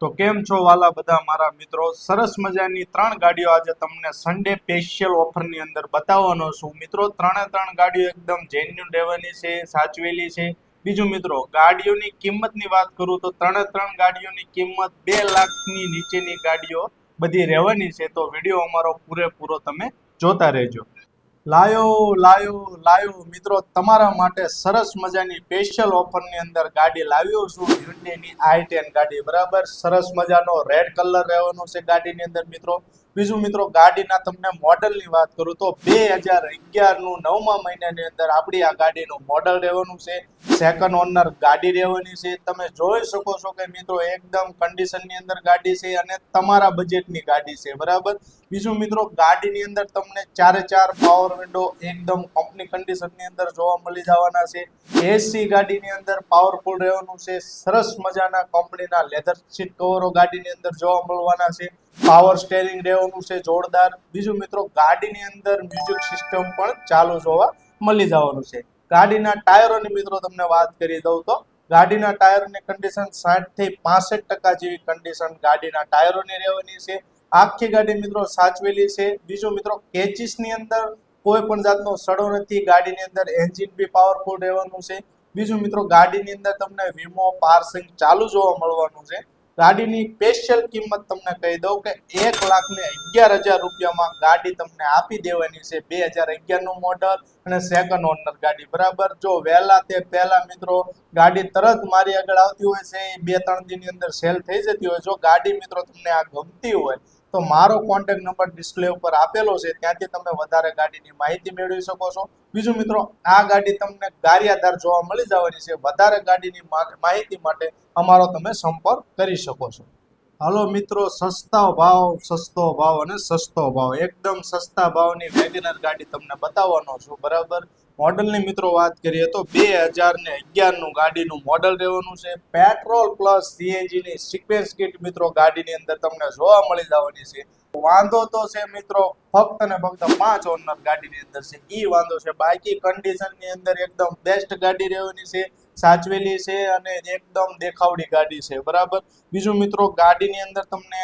તો કેમ છો વાલા બધા મારા મિત્રો? સરસ મજાની ત્રણ ગાડીઓ આજે તમને સન્ડે સ્પેશિયલ ઓફરની અંદર બતાવવાનો છું. મિત્રો, ત્રણે ત્રણ ગાડીઓ એકદમ જેન્યુન રહેવાની છે, સાચવેલી છે. બીજું મિત્રો, ગાડીઓની કિંમતની વાત કરું તો ત્રણે ત્રણ ગાડીઓની કિંમત બે લાખની નીચેની ગાડીઓ બધી રહેવાની છે. તો વીડિયો અમારો પૂરેપૂરો તમે જોતા રહેજો. લાયો લાયો લાયો. મિત્રો, તમારા માટે સરસ મજાની સ્પેશિયલ ઓફરની અંદર ગાડી લાવ્યો છું. હ્યુન્ડેની આઈ ટેન ગાડી. બરાબર? સરસ મજાનો રેડ કલર રહેવાનો છે ગાડીની અંદર, મિત્રો. બીજું, મિત્રો, ગાડીના તમને મોડલની વાત કરું તો બે હજાર અગિયારનું નવમા મહિનાની અંદર આપણી આ ગાડીનું મોડલ રહેવાનું છે. સેકન્ડ ઓનર ગાડી રહેવાની છે. તમે જોઈ શકો છો કે, મિત્રો, એકદમ કન્ડિશનની અંદર ગાડી છે અને તમારા બજેટની ગાડી છે. બરાબર? બીજું, મિત્રો, ગાડીની અંદર તમને ચારે ચાર પાવર વિન્ડો એકદમ કંપની કન્ડિશનની અંદર જોવા મળી જવાના છે. એસી ગાડીની અંદર પાવરફુલ રહેવાનું છે. સરસ મજાના કંપનીના લેધર સીટ કવરો ગાડીની અંદર જોવા મળવાના છે. પાવર સ્ટેરિંગ રહેવાનું છે જોરદાર. બીજું મિત્રો ગાડીની અંદર મ્યુઝિક સિસ્ટમ પણ ચાલુ જોવા મળી જવાનું છે. ગાડીના ટાયરોની મિત્રો તમને વાત કરી દઉં તો ગાડીના ટાયરોની કન્ડિશન સાઠથી પાસઠ ટકા જેવી કન્ડિશન ગાડીના ટાયરોની રહેવાની છે. આખી ગાડી મિત્રો સાચવેલી છે. બીજો મિત્રો કેચીસની અંદર કોઈ પણ જાતનો સડો નથી, ગાડીની અંદર એન્જિન બી પાવરફુલ રહેવાનું છે. બીજું મિત્રો, ગાડીની અંદર તમને વીમો, પાર્સિંગ ચાલુ જોવા મળવાનું છે. ગાડીની સ્પેશિયલ કિંમત તમને કહી દઉં કે એક લાખ ને અગિયાર હજાર રૂપિયામાં ગાડી તમને આપી દેવાની છે. બે હજાર અગિયારનું મોડલ અને સેકન્ડ ઓનર ગાડી. બરાબર? જો વહેલા તે પહેલા મિત્રો, ગાડી તરત મારી આગળ આવતી હોય છે. એ બે ત્રણ દિનની અંદર સેલ થઈ જતી હોય. જો ગાડી મિત્રો તમને આ ગમતી હોય તો મારો કોન્ટેક્ટ નંબર ડિસ્પ્લે ઉપર આપેલો છે. ત્યાંથી તમે વધારે ગાડીની માહિતી મેળવી શકો છો. બીજું મિત્રો, આ ગાડી તમને ગારિયાધાર જોવા મળી જવાની છે. વધારે ગાડીની માહિતી માટે અમારો તમે સંપર્ક કરી શકો છો. હાલો મિત્રો, સસ્તા ભાવ, સસ્તો ભાવ અને સસ્તો ભાવ. એકદમ સસ્તા ભાવની વેગનર ગાડી તમને બતાવવાનો છું, બરાબર? મોડલની મિત્રો વાત કરીએ તો બે હજાર ને અગિયારનું ગાડીનું મોડલ રહેવાનું છે. પેટ્રોલ પ્લસ સીએનજીની સિક્વેન્સ કિટ મિત્રો ગાડીની અંદર તમને જોવા મળી જવાની છે. વાંધો તો છે મિત્રો, ફક્ત ને ફક્ત પાંચ ઓનર ગાડીની અંદર છે. ઈ વાંધો છે. બાકી કન્ડિશનની અંદર એકદમ બેસ્ટ ગાડી રહેવાની છે. સાચવેલી છે અને એકદમ દેખાવડી ગાડી છે, બરાબર? બીજું મિત્રો, ગાડીની અંદર તમને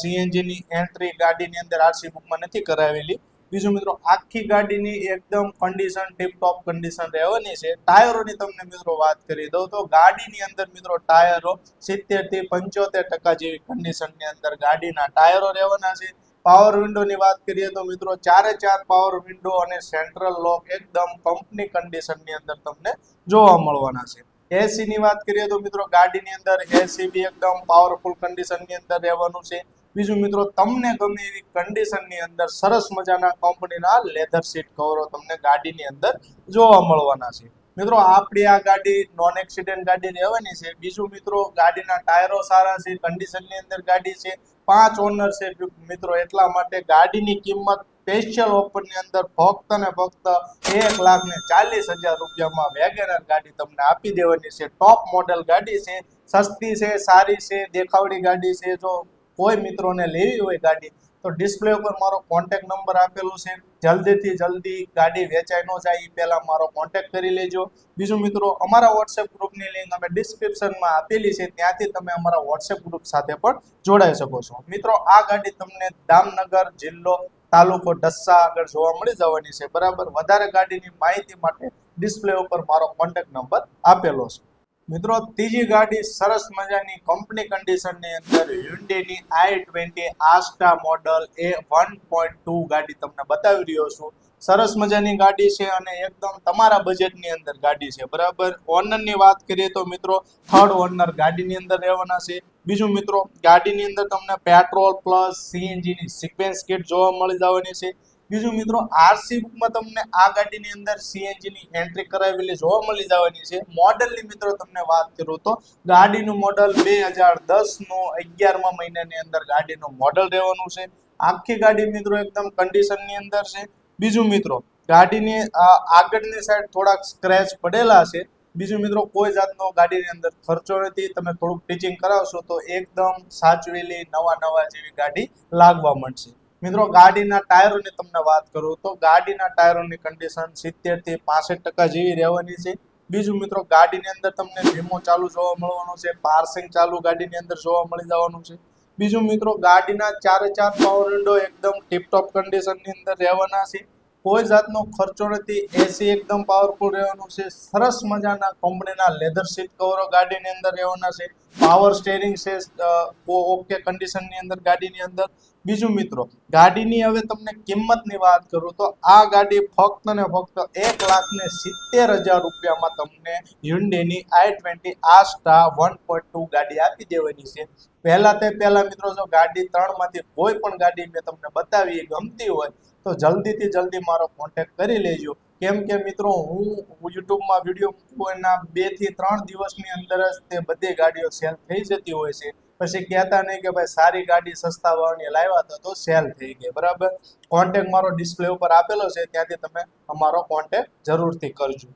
સીએનજીની એન્ટ્રી ગાડીની અંદર આરસી બુકમાં નથી કરાવેલી. બીજું મિત્રો, આખી ગાડીની એકદમ કન્ડિશન ટીપટોપ કન્ડિશન રહેવાની છે. ટાયરોની તમને મિત્રો વાત કરી દઉં તો ગાડીની અંદર મિત્રો ટાયરો સિત્તેરથી પંચોતેર ટકા જેવી કન્ડિશનની અંદર ગાડીના ટાયરો રહેવાના છે. પાવર વિન્ડોની વાત કરીએ તો મિત્રો ચારે ચાર પાવર વિન્ડો અને સેન્ટ્રલ લોક એકદમ કંપની કન્ડિશનની અંદર તમને જોવા મળવાના છે. એસી ની વાત કરીએ તો મિત્રો ગાડીની અંદર એસી બી એકદમ પાવરફુલ કન્ડિશનની અંદર રહેવાનું છે. બીજું મિત્રો તમને ગમે એવી કન્ડિશનની અંદર સરસ મજાના કંપનીના લેધર સીટ કવરો તમને ગાડીની અંદર જોવા મળવાના છે. મિત્રો, આપણી આ ગાડી નોન એક્સિડન્ટ ગાડી રહેવાની છે. બીજું મિત્રો, ગાડીના ટાયરો સારા છે કન્ડિશનની અંદર ગાડી છે. પાંચ ઓનર છે મિત્રો, એટલા માટે ગાડીની કિંમત સ્પેશિયલ ઓફરની અંદર ફક્ત ને ફક્ત એક લાખ ને ચાલીસ હજાર રૂપિયામાં વેગેનર ગાડી તમને આપી દેવાની છે. ટોપ મોડલ ગાડી છે, સસ્તી છે, સારી છે, દેખાવડી ગાડી છે. જો કોઈ મિત્રોને લેવી હોય ગાડી તો ડિસ્પ્લે ઉપર મારો કોન્ટેક નંબર આપેલો છે. જલ્દીથી જલ્દી ગાડી વેચાઈ ન જાય એ પહેલાં મારો કોન્ટેક્ટ કરી લેજો. બીજું મિત્રો, અમારા વોટ્સએપ ગ્રુપની લિંક અમે ડિસ્ક્રિપ્શનમાં આપેલી છે. ત્યાંથી તમે અમારા વોટ્સએપ ગ્રુપ સાથે પણ જોડાઈ શકો છો. મિત્રો, આ ગાડી તમને દામનગર જિલ્લો તાલુકો ડસ્સા આગળ જોવા મળી જવાની છે. બરાબર? વધારે ગાડીની માહિતી માટે ડિસ્પ્લે ઉપર મારો કોન્ટેક્ટ નંબર આપેલો છે. મિત્રો, ત્રીજી ગાડી સરસ મજાની કંપની કન્ડિશનની અંદર હ્યુન્ડેની આઈ ટ્વેન્ટી આસ્ટા મોડલ એ વન પોઈન્ટ ટુ ગાડી તમને બતાવી રહ્યો છું. સરસ મજાની ગાડી છે અને એકદમ તમારા બજેટની અંદર ગાડી છે. બરાબર? ઓનરની વાત કરીએ તો મિત્રો થર્ડ ઓનર ગાડીની અંદર રહેવાના છે. બીજું મિત્રો, ગાડીની અંદર તમને પેટ્રોલ પ્લસ સીએનજીની સિક્વેન્સ કિટ જોવા મળી જવાની છે. બીજું મિત્રો આરસી બુકમાં તમને આ ગાડીની અંદર સીએનજીની એન્ટ્રી કરાવેલી જોવા મળી જવાની છે. મોડલની મિત્રો તમને વાત કરું તો, ગાડીનું મોડલ બે હજાર દસનું અગિયારમા મહિનાની અંદર ગાડીનું મોડલ રહેવાનું છે. આખી ગાડી મિત્રો એકદમ કન્ડિશનની અંદર છે. બીજું મિત્રો, ગાડીની આગળની સાઈડ થોડાક સ્ક્રેચ પડેલા છે. બીજું મિત્રો, કોઈ જાતનો ગાડીની અંદર ખર્ચો નથી. તમે થોડુંક ટીચિંગ કરાવશો તો એકદમ સાચવેલી નવા નવા જેવી ગાડી લાગવા મળશે મિત્રો, ગાડીના ટાયરોની તમને વાત કરું તો ગાડીના ટાયરોની કન્ડિશન સિત્તેરથી પાસઠ ટકા જેવી રહેવાની છે. બીજું મિત્રો, ગાડીની અંદર તમને વીમો ચાલુ જોવા મળવાનો છે, પાર્સિંગ ચાલુ ગાડીની અંદર જોવા મળી જવાનું છે. બીજું મિત્રો, ગાડીના ચારે ચાર પાવર વિન્ડો એકદમ ટીપટોપ કન્ડિશનની અંદર રહેવાના છે. કોઈ જાતનો ખર્ચો નથી. એસી એકદમ પાવરફુલ રહેવાનું છે. સરસ મજાના કંપનીના લેધર સીટ કવરો ગાડીની અંદર રહેવાના છે. પાવર સ્ટેરિંગ છે ઓકે કન્ડિશનની અંદર, ગાડીની અંદર. બીજું મિત્રો, ગાડીની હવે તમને કિંમતની વાત કરું તો આ ગાડી ફક્ત ને ફક્ત એક લાખ ને સિત્તેર હજાર રૂપિયામાં તમને હ્યુન્ડેની આઈ ટ્વેન્ટી, આ સ્ટા વન પોઈન્ટ ટુ ગાડી આપી દેવાની છે. પહેલા તે પહેલા મિત્રો, જો ગાડી ત્રણમાંથી કોઈ પણ ગાડી મેં તમને બતાવી ગમતી હોય તો જલ્દીથી જલ્દી મારો કોન્ટેક્ટ કરી લેજો. કેમ કે મિત્રો, હું યુટ્યુબમાં વીડિયો મૂકું એના બેથી ત્રણ દિવસની અંદર જ તે બધી ગાડીઓ સેલ થઈ જતી હોય છે. પછી કહેતા નહીં કે ભાઈ સારી ગાડી સસ્તા ભાવની લાવ્યા હતા તો સેલ થઈ ગઈ, બરાબર? કોન્ટેક્ટ મારો ડિસ્પ્લે ઉપર આપેલો છે, ત્યાંથી તમે અમારો કોન્ટેક્ટ જરૂરથી કરજો.